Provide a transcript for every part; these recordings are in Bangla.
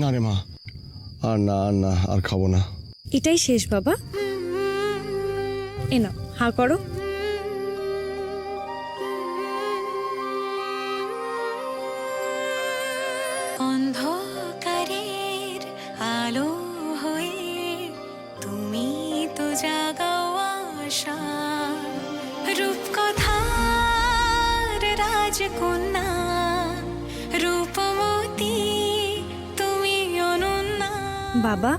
না রে মা, আর না আর না, আর খাব না। এটাই শেষ, বাবা। এ না হা করো বাবা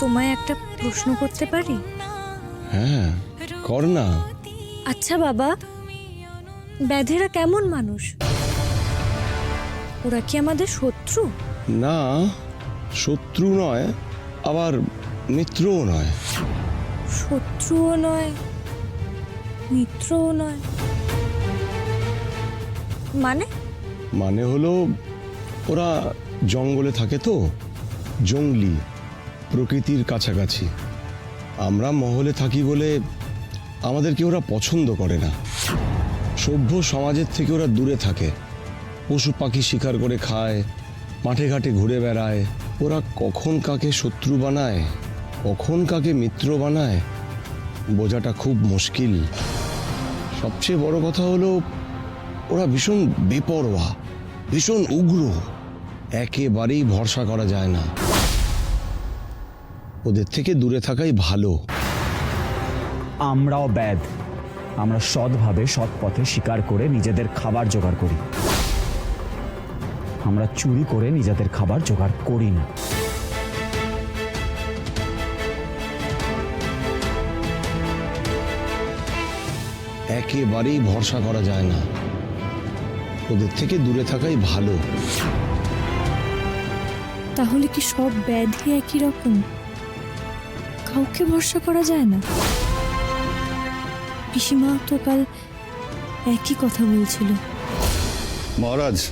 তোমায় একটা প্রশ্ন করতে পারি? হ্যাঁ কর না। আচ্ছা বাবা ব্যাধেরা কেমন মানুষ? ওরা কি আমাদের শত্রু? না শত্রু নয় আবার মিত্রও নয়। শত্রুও নয় মিত্রও নয়। মানে? মানে হলো ওরা জঙ্গলে থাকে তো। জঙ্গলি, প্রকৃতির কাছাকাছি। আমরা মহলে থাকি বলে আমাদেরকে ওরা পছন্দ করে না। সভ্য সমাজের থেকে ওরা দূরে থাকে। পশু পাখি শিকার করে খায়, মাঠে ঘাটে ঘুরে বেড়ায়। ওরা কখন কাকে শত্রু বানায়, কখন কাকে মিত্র বানায়, বোঝাটা খুব মুশকিল। সবচেয়ে বড় কথা হলো, ওরা ভীষণ বেপরোয়া, ভীষণ উগ্র। একেবারেই ভরসা করা যায় না। ওদের থেকে দূরে থাকাই ভালো। আমরাও ব্যাদ। আমরা সৎভাবে সৎ পথে শিকার করে নিজেদের খাবার জোগাড় করি। আমরা চুরি করে নিজেদের খাবার জোগাড় করি না। একেবারেই ভরসা করা যায় না। ওদের থেকে দূরে থাকাই ভালো। তাহলে কি সব ব্যাধি একই রকম? কাউকে ভরসা করা যায় না। পিসিমা তো কাল একই কথা বলছিল। মহারাজ।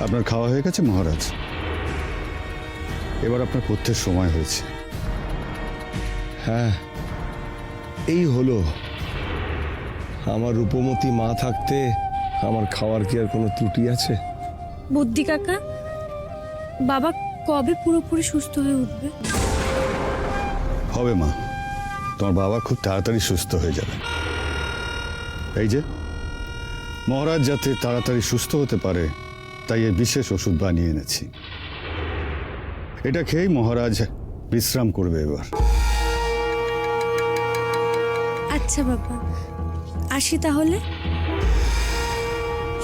আপনার খাওয়া হয়ে গেছে মহারাজ। এবার আপনার পথ্যের সময় হয়েছে। হ্যাঁ এই হলো। আমার রূপমতী মা থাকতে আমার খাওয়ার কি আর কোনো ত্রুটি আছে? বুদ্ধি কাকা বাবা কবে পুরোপুরি সুস্থ হয়ে উঠবে? হবে মা। তোমার বাবা খুব তাড়াতাড়ি সুস্থ হয়ে যাবে। এই যে মহারাজ যাতে তাড়াতাড়ি সুস্থ হতে পারে তাই এই বিশেষ ওষুধ বানিয়ে এনেছি। এটা খেয়েই মহারাজ বিশ্রাম করবে এবার। আচ্ছা বাবা আসি তাহলে।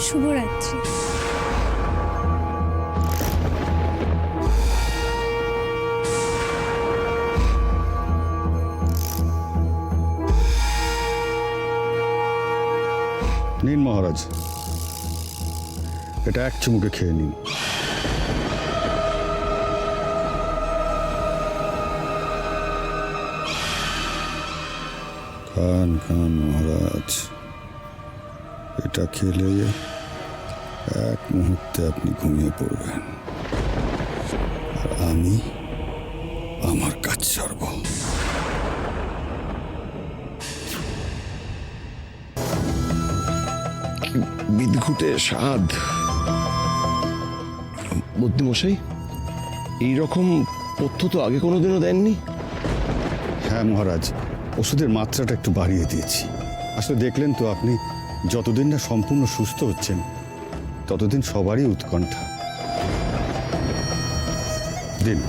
শুভরাত্রি। মহারাজ। এটা এক চুমুকে খেয়ে নিন। খান খান মহারাজ। এটা খেলে এক মুহূর্তে আপনি ঘুমিয়ে পড়বেন। আর আমি আমার কাজ সারব। বিদঘুটে স্বাদ। বুদ্ধিমশাই এইরকম পথ্য তো আগে কোনোদিনও দেননি। হ্যাঁ মহারাজ, ওষুধের মাত্রাটা একটু বাড়িয়ে দিয়েছি। আসলে দেখলেন তো আপনি, যতদিন না সম্পূর্ণ সুস্থ হচ্ছেন, ততদিন সবারই উৎকণ্ঠা। দিন।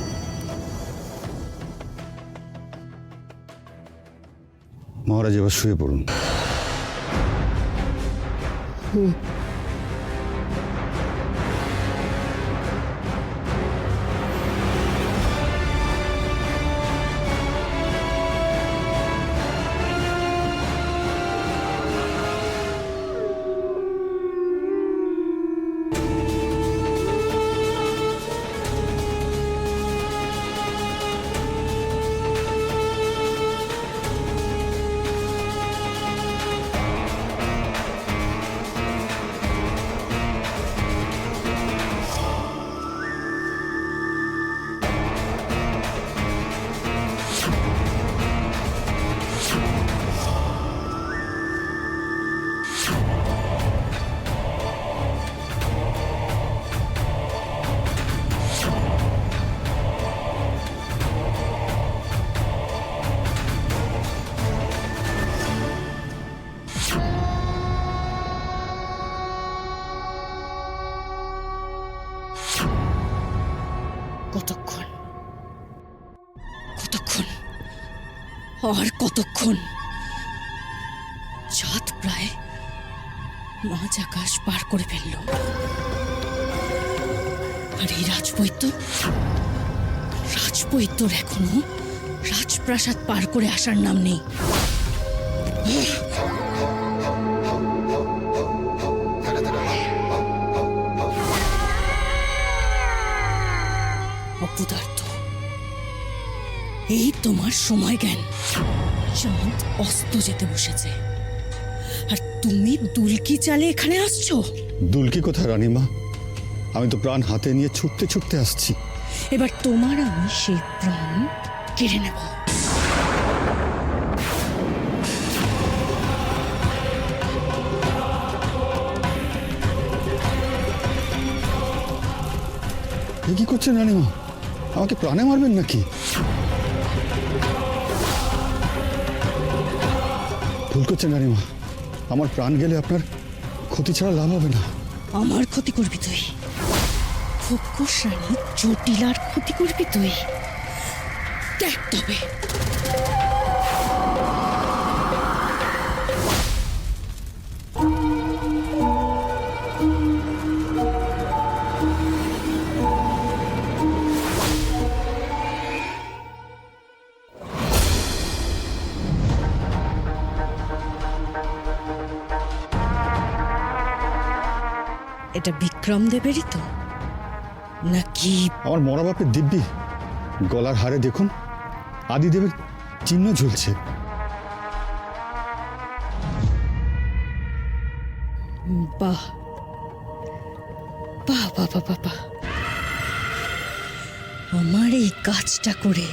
মহারাজ এবার শুয়ে পড়ুন। Mm-hmm. আর কতক্ষণ? চাঁদ প্রায় মাঝ আকাশ পার করে ফেলল। আর এই রাজবৈদ্য রাজবৈদ্যর এখনও রাজপ্রাসাদ পার করে আসার নাম নেই। অপদার্থ এই তোমার সময় জ্ঞান। চাঁদ অস্ত যেতে বসেছে। আর তুমি দুলকি চালে এখানে আসছো? দুলকি কোথায় রানীমা? আমি তো প্রাণ হাতে নিয়ে ছুটতে ছুটতে আসছি। এবার তোমার আমি সেই প্রাণ কেড়ে নেব। কি করছেন রানীমা? আমাকে প্রাণে মারবেন নাকি? ভুল করছেন রানীমা আমার প্রাণ গেলে আপনার ক্ষতি ছাড়া লাভ হবে না। আমার ক্ষতি করবি তুই। খোকস রানী জটিলার ক্ষতি করবি তুই। দেখ তবে। এটা বিক্রম দেবেরই তো? নাকি আমার মরা বাপের দিব্যি গলার হারে দেখুন আদিদেবের চিহ্ন ঝুলছে। বাহ। বাহ বাহ বাহ বাহ বাহ। আমার এই কাজটা করে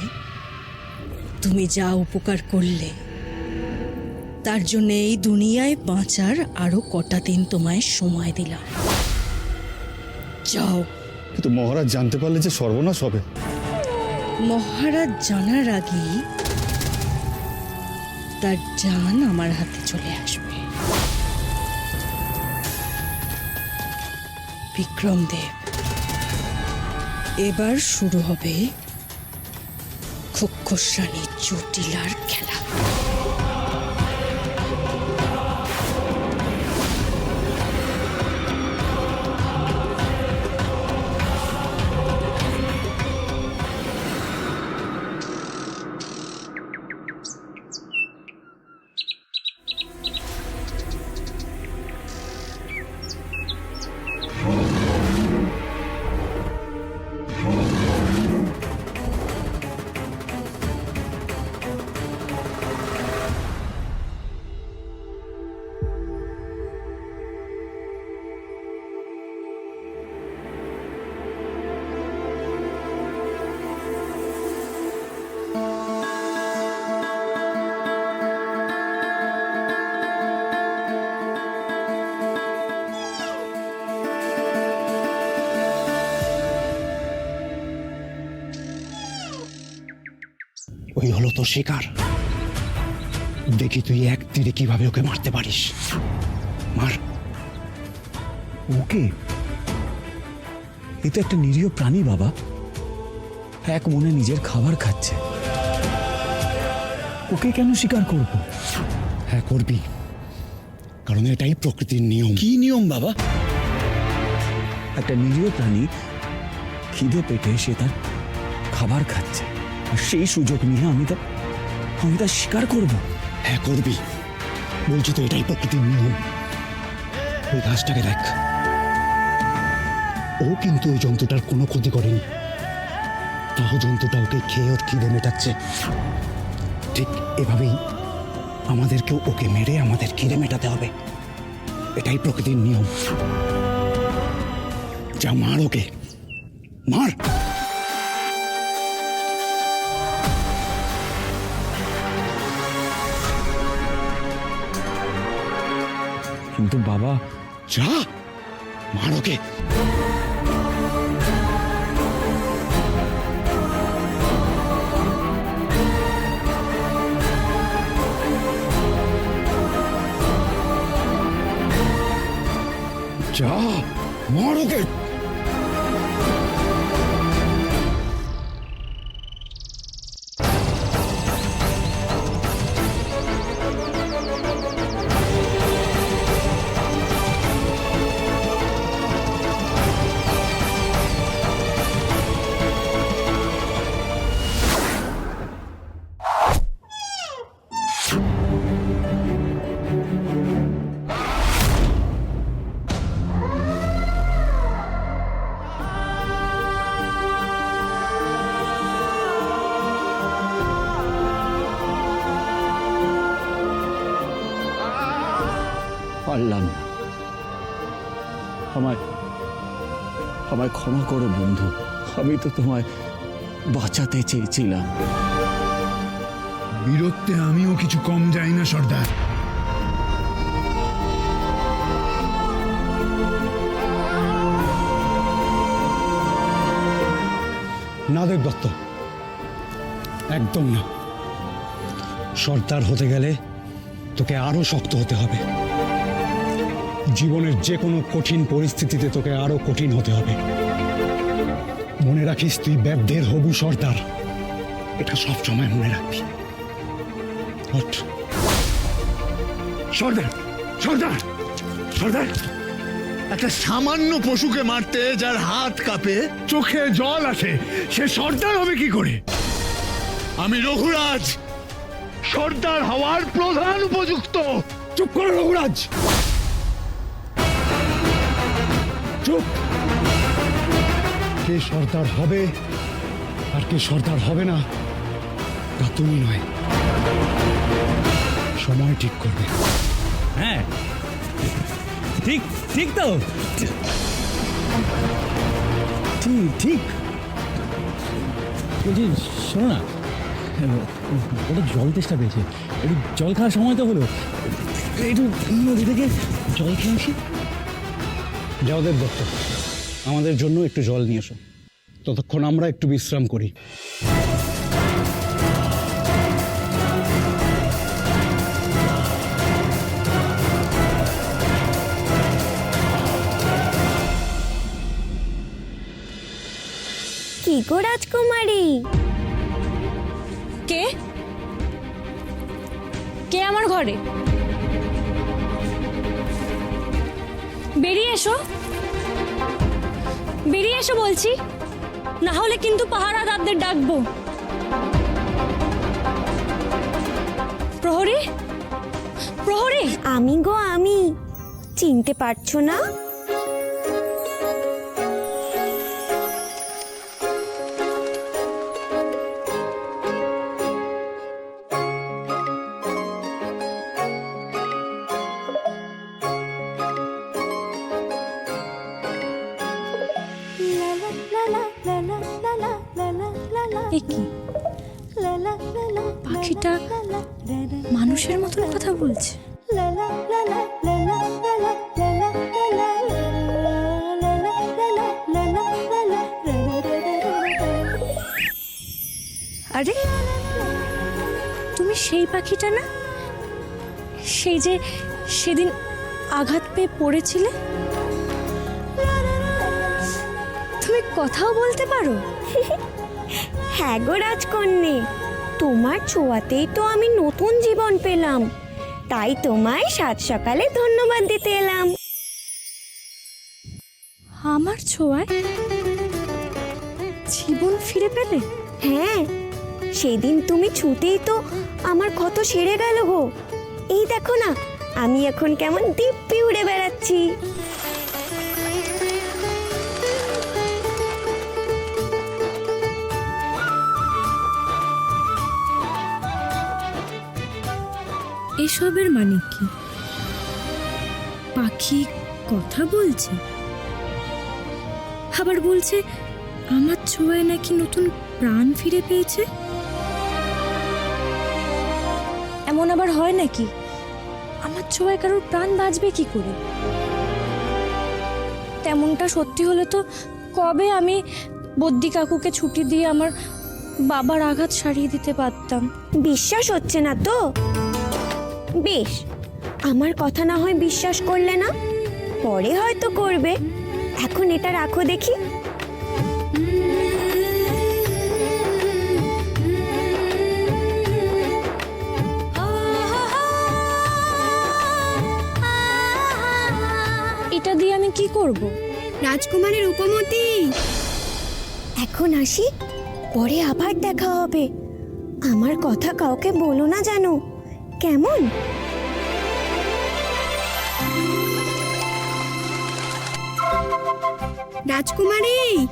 তুমি যা উপকার করলে তার জন্য এই দুনিয়ায় বাঁচার আরও কটা দিন তোমায় সময় দিলাম। যাও। কিন্তু মহারাজ জানতে পারলে যে সর্বনাশ হবে। মহারাজ জানার আগেই তার জান আমার হাতে চলে আসবে। বিক্রম দেব এবার শুরু হবে খোক্ষসানি জটিলার খেলা ওই হলো তোর শিকার। দেখি তুই এক তীরে কীভাবে ওকে মারতে পারিস। মার। ওকে? এ তো একটা নিরীহ প্রাণী বাবা। এক মনে নিজের খাবার খাচ্ছে। ওকে কেন স্বীকার করব? হ্যাঁ করবি। কারণ এটাই প্রকৃতির নিয়ম। কি নিয়ম বাবা? একটা নিরীহ প্রাণী খিদে পেটে সে তার খাবার খাচ্ছে। সেই সুযোগ নিয়ে আমি তা আমি তা স্বীকার করব। হ্যাঁ করবি। বলছি তো এটাই প্রকৃতির নিয়ম। ওই ঘাসটাকে দেখ। ও কিন্তু ওই জন্তুটার কোনো ক্ষতি করেনি। তাও জন্তুটা ওকে খেয়ে ওর খিদে মেটাচ্ছে। ঠিক এভাবেই আমাদেরকেও ওকে মেরে আমাদের খিদে মেটাতে হবে। এটাই প্রকৃতির নিয়ম। যা মার ওকে। মার! কিন্তু বাবা যা! মার ওকে। যা! মার ওকে। পারলাম না। আমায় আমায় ক্ষমা করো বন্ধু। আমি তো তোমায় বাঁচাতে চেয়েছিলাম। বীরত্বে আমিও কিছু কম যাই না, সর্দার। না, দেবদত্ত। একদম না। সর্দার হতে গেলে তোকে আরও শক্ত হতে হবে। জীবনের যে কোনো কঠিন পরিস্থিতিতে তোকে আরও কঠিন হতে হবে। মনে রাখিস তুই ব্যাপদের হবু সর্দার। এটা সব সময় মনে রাখবি। সর্দার! সর্দার! সর্দার! একটা সামান্য পশুকে মারতে যার হাত কাঁপে, চোখে জল আসে, সে সর্দার হবে কি করে? আমি রঘুরাজ! সর্দার হওয়ার প্রধান উপযুক্ত! চুপ করো রঘুরাজ! চুপ। কে সর্দার হবে আর কে সর্দার হবে না, তা তুমি নয়। সময় ঠিক করবে। হ্যাঁ ঠিক ঠিক তো। ঠিক ঠিক। বলছি শোনো না ওটা জল তেষ্টা পেয়েছে। একটু জল খাওয়ার সময় তো হলো। একটু নদী থেকে জল খেয়ে আসি। যাওদের দত্ত আমাদের জন্য একটু জল নিয়ে এসো। ততক্ষণ আমরা একটু বিশ্রাম করি। কি গো রাজকুমারী? কে? কে আমার ঘরে? বেরিয়ে এসো। বেরিয়ে এসো বলছি। না হলে কিন্তু পাহারাদারদের ডাকবো। প্রহরী? প্রহরী? আমি গো, আমি। চিনতে পারছ না? তুমি সেই পাখিটা না? সেই যে সেদিন আঘাত পেয়ে পড়েছিলে? তুমি কথাও বলতে পারো। হ্যাঁ গো রাজকন্যে তোমার ছোঁয়াতেই তো আমি নতুন জীবন পেলাম। তাই তোমায় সাত সকালে ধন্যবাদ দিতে এলাম। আমার ছোঁয়ায় জীবন ফিরে পেলে? হ্যাঁ সেদিন তুমি ছুটেই তো আমার ক্ষত সেরে গেল গো। এই দেখো না, আমি এখন কেমন দিব্যি উড়ে বেড়াচ্ছি। এসবের মানে কি? পাখি কথা বলছে? আবার বলছে, আমার ছোঁয়ায় নাকি নতুন প্রাণ ফিরে পেয়েছে? এমন আবার হয় নাকি? আমার ছোঁয়ায় কারোর প্রাণ বাঁচবে কি করে? তেমনটা সত্যি হলে তো কবে আমি বদ্যি কাকুকে ছুটি দিয়ে আমার বাবার আঘাত সারিয়ে দিতে পারতাম? বিশ্বাস হচ্ছে না তো? বেশ, আমার কথা না হয় বিশ্বাস করলে না? পরে হয়তো করবে। এখন এটা রাখো দেখি। কি করব? রাজকুমারের উপমতি? এখন আসি, পরে আবার দেখা হবে। আমার কথা কাউকে বলো না জানো। কেমন? রাজকুমারী!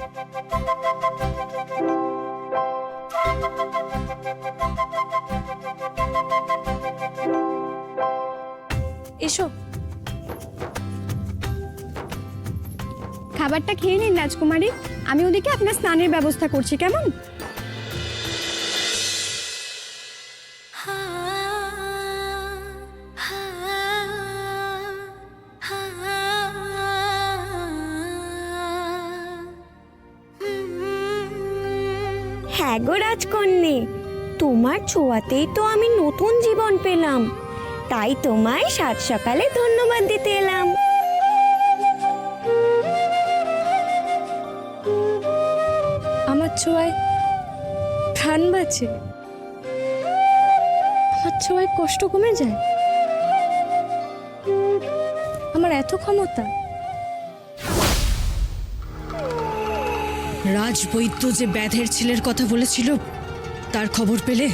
এসো। খাবারটা খেয়ে নিন রাজকুমারী। আমি ওদিকে আপনার স্নানের ব্যবস্থা করছি কেমন? হ্যাঁ গো রাজকন্যে তোমার ছোঁয়াতেই তো আমি নতুন জীবন পেলাম। তাই তোমায় সাত সকালে ধন্যবাদ দিতে এলাম। ছোঁয়ায় প্রাণ বাঁচে। আমার ছোঁয়ায় কষ্ট কমে যায়। আমার এত ক্ষমতা। রাজবৈদ্য যে ব্যাধের ছেলের কথা বলেছিল তার খবর পেলে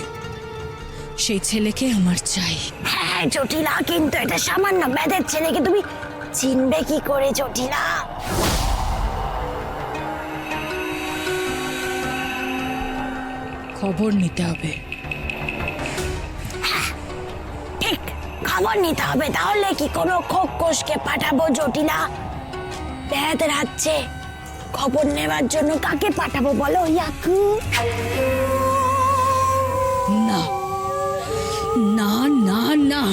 সেই ছেলেকে আমার চাই। হ্যাঁ জটিলা কিন্তু এটা সামান্য ব্যাধের ছেলেকে তুমি চিনবে কি করে জটিলা? খবর নিতে হবে। ঠিক খবর নিতে হবে তাহলে কি কোনো খোকসকে পাঠাবো জটিলা? ব্যাধ রাজ্যে খবর নেওয়ার জন্য কাকে পাঠাবো বলো ইয়াকু না না না না।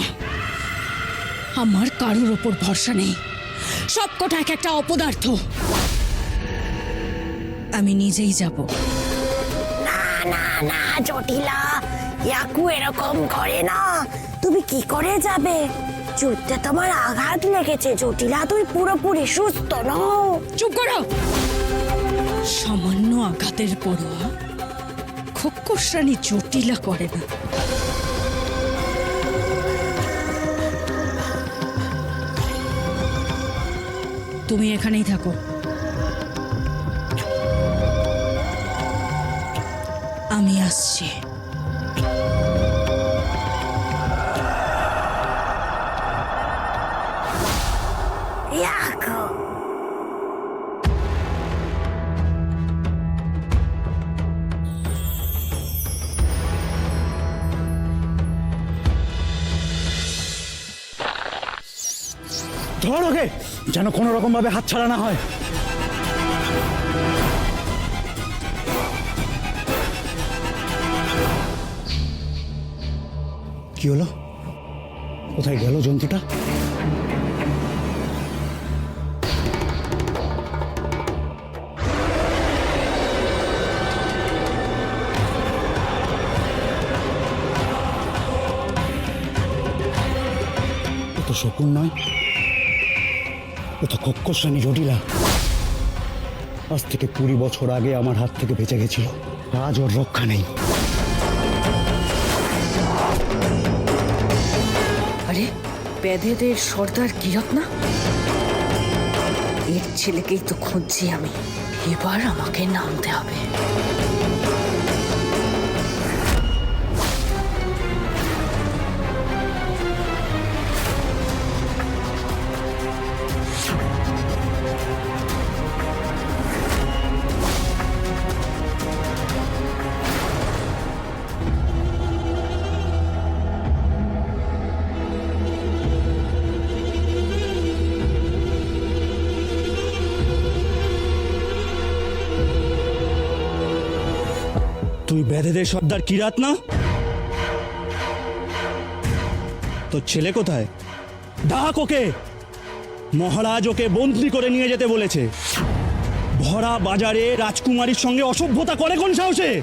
আমার কারোর ওপর ভরসা নেই। সব কটা এক একটা অপদার্থ। আমি নিজেই যাব। না না, জটিলা। ইয়াকু এরকম করে না। তুমি কি করে যাবে? তোমার আঘাত লেগেছে, জটিলা। তুই পুরোপুরি সুস্থ চুপ করো। সামান্য আঘাতের পরোয়া জটিলা করে না। তুমি এখানেই থাকো। আমি আসছি ইয়াকু ধর ওকে যেন কোনো রকম ভাবে হাত ছাড়া না হয় কি হলো? কোথায় গেল জন্তুটা? তো শকুন নয়। ও তো কক্ষশ্রেণী জটিলা। আজ থেকে কুড়ি বছর আগে আমার হাত থেকে বেঁচে গেছিল। আজ ওর রক্ষা নেই। ব্যাধেদের সর্দার কিরত না? এর ছেলেকেই তো খুঁজছি আমি। এবার আমাকে নামতে হবে। তুই বেঁধেদের সর্দার কিরাত না? তোর ছেলে কোথায়? ডাক ওকে। মহারাজ ওকে বন্দি করে নিয়ে যেতে বলেছে। ভরা বাজারে রাজকুমারীর সঙ্গে অসভ্যতা করে কোন সাহসে?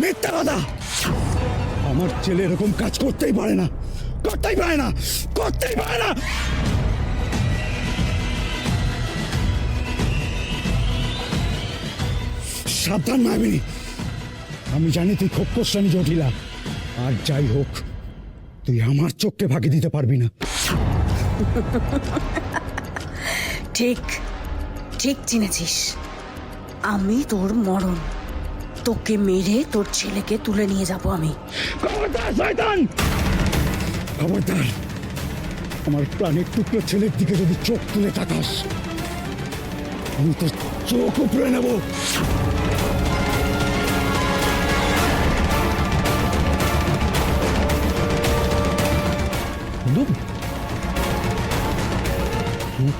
মিথ্যা কথা! আমার ছেলে এরকম কাজ করতেই পারে না। করতেই পারে না! করতেই পারে না! সাবধান, মায়াবিনী। আমি জানি তুই খুব খপ্পস্বামী জটিলা। আর যাই হোক তুই আমার চোখকে ফাঁকি দিতে পারবি না। ঠিক ঠিক চিনেছিস। আমি তোর মরণ তোকে মেরে তোর ছেলেকে তুলে নিয়ে যাব আমি। খবরদার আমার প্রাণের টুকরো ছেলের দিকে যদি চোখ তুলে তাকাস আমি তোর চোখ উপরে নেব।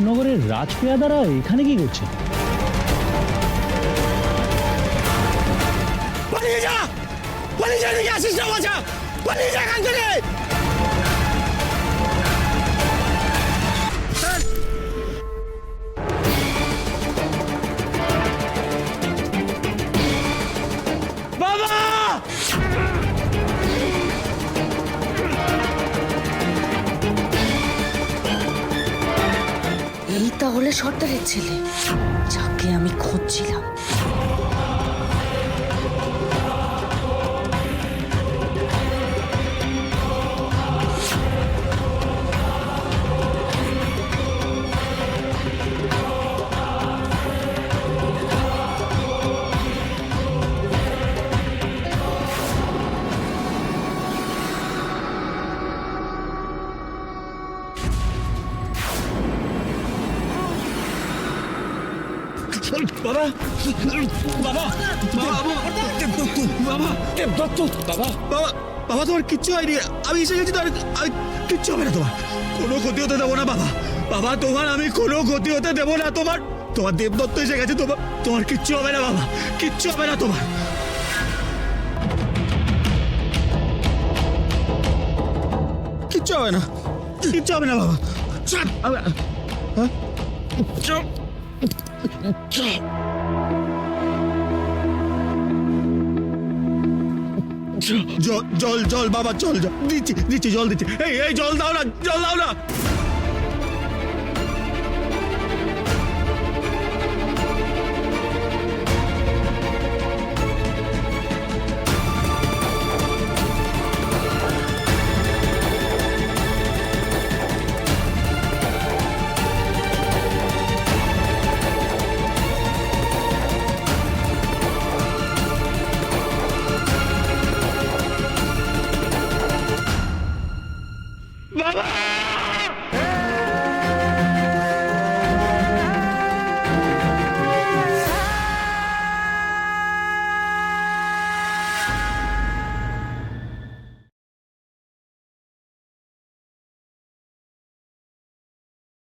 রূপনগরের রাজপেয়াদারা এখানে কি করছে? পালিয়ে যা! পালিয়ে যা, এদিকে আসিস না, বাছা! পালিয়ে যা এখান থেকে! তাহলে সর্দারের ছেলে যাকে আমি খুঁজছিলাম। বাবা বাবা বাবা বাবা দত্ত বাবা বাবা। বাবা তোমার কিচ্ছু হয়নি। আমি এসে গেছি তো আমি কিচ্ছু হবে না তোমার। কোনো ক্ষতি হতে দেবো না বাবা। বাবা তোমার আমি কোনো ক্ষতি হতে দেবো না তোমার। তোমার দেবদত্ত এসে গেছে তোমার। তোমার কিচ্ছু হবে না বাবা। কিচ্ছু হবে না তোমার। কিচ্ছু হবে না। কিচ্ছু হবে না বাবা। হ্যাঁ? চুপ। চুপ। জল জল জল বাবা, জল জল দিচ্ছি দিচ্ছি, জল দিচ্ছি এই এই, জল দাও না, জল দাও না